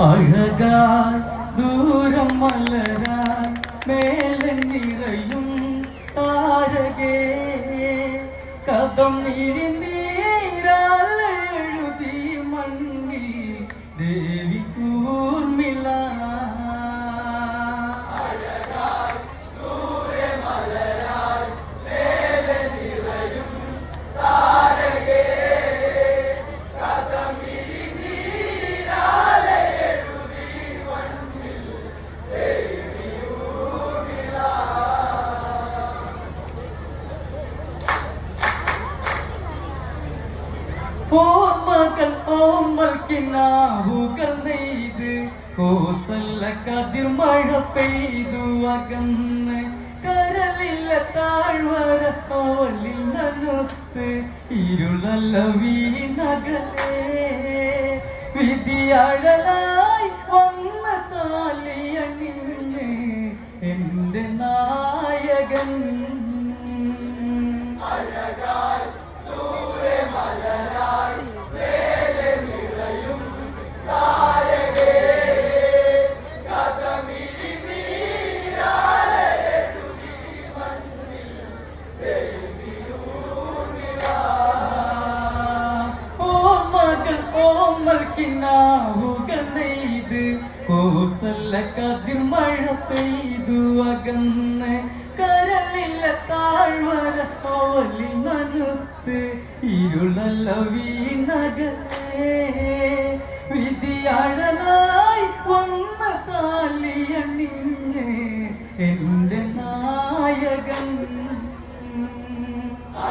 അഴകാய் ദൂരം മലരായി മേലെ നിറയും താരകേ. കഥം നീരാൽ എഴുതി മണ്ണി ദേവി ഓർമ്മകൾ ഓർമ്മൽക്കിനാവുകൾ നെയ്ത് കോസല്ല കതിർ മഴ പെയ്തു അകന്ന്. കരലില്ല താഴ്വര അവളിൽ നനുത്ത് ഇരുളല്ല വീണകലേ. വിധിയഴലായി വന്ന താലിയണിന്ന് എന്റെ നായകൻ. ഓർമ്മകൾ മറക്കിനാവുകെയ്ത് കോസല്ല കതിർമഴ പെയ്തു അകന്ന്. കരലില്ല താഴ്വര പോലി മനുത്ത് ഇരുളല്ല വീണകേ വിധിയാഴനായി വന്ന താലിയണിഞ്ഞ് എന്റെ നായകൻ